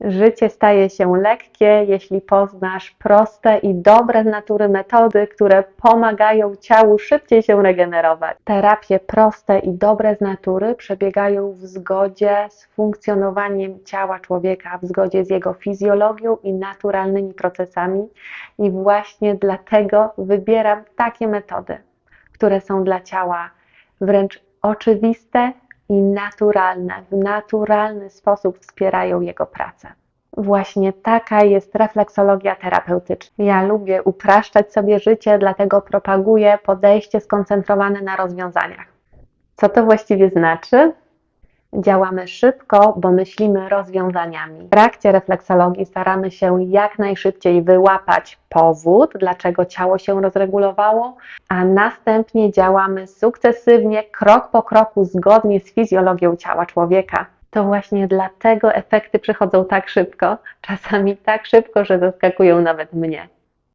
Życie staje się lekkie, jeśli poznasz proste i dobre z natury metody, które pomagają ciału szybciej się regenerować. Terapie proste i dobre z natury przebiegają w zgodzie z funkcjonowaniem ciała człowieka, w zgodzie z jego fizjologią i naturalnymi procesami, i właśnie dlatego wybieram takie metody, które są dla ciała wręcz oczywiste i naturalne, w naturalny sposób wspierają jego pracę. Właśnie taka jest refleksologia terapeutyczna. Ja lubię upraszczać sobie życie, dlatego propaguję podejście skoncentrowane na rozwiązaniach. Co to właściwie znaczy? Działamy szybko, bo myślimy rozwiązaniami. W trakcie refleksologii staramy się jak najszybciej wyłapać powód, dlaczego ciało się rozregulowało, a następnie działamy sukcesywnie, krok po kroku, zgodnie z fizjologią ciała człowieka. To właśnie dlatego efekty przychodzą tak szybko, czasami tak szybko, że zaskakują nawet mnie.